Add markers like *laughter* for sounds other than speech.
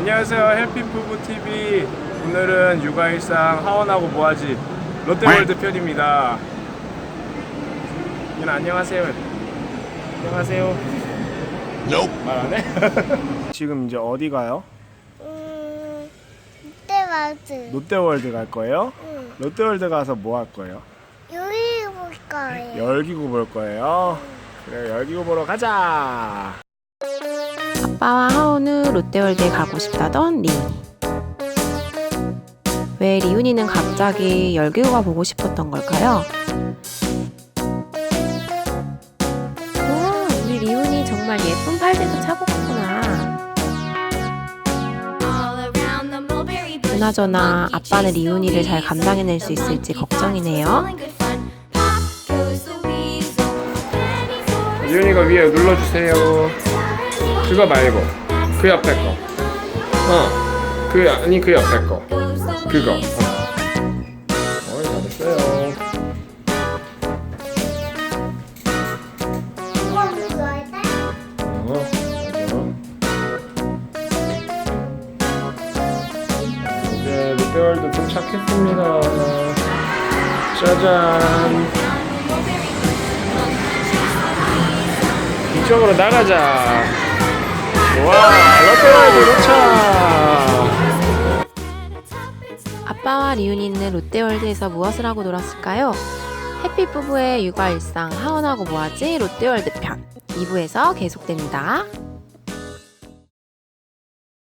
안녕하세요 헬피부부TV 오늘은 육아일상 하원하고 뭐하지 롯데월드 편입니다 윤아 안녕하세요 안녕하세요 말안 해? *laughs* 지금 이제 어디 가요? 음, 롯데월드. 롯데월드 갈 거예요? 응. 롯데월드 가서 뭐 할 거예요? 요리 볼 거예요. 열기구 볼 거예요 그래 열기구 보러 가자 아빠와 하온은 롯데월드에 가고 싶다던 리훈이. 왜 리훈이는 갑자기 열기구가 보고 싶었던 걸까요? 우와, 우리 리훈이 정말 예쁜 팔대도 차고 갔구나. 그나저나 아빠는 리훈이를 잘 감당해낼 수 있을지 걱정이네요. 리윤이가 위에 눌러주세요 그거 말고 그 옆에 거 어. 그 아니 그 옆에 거 그거 어. 어이 잘했어요. 이제 롯데월드 도착했습니다. 짜잔. 이쪽으로 나가자. 와, 롯데월드 도착. 아빠와 리훈이는 롯데월드에서 무엇을 하고 놀았을까요? 해피 부부의 육아 일상 하원하고 뭐하지 롯데월드 편 2부에서 계속됩니다.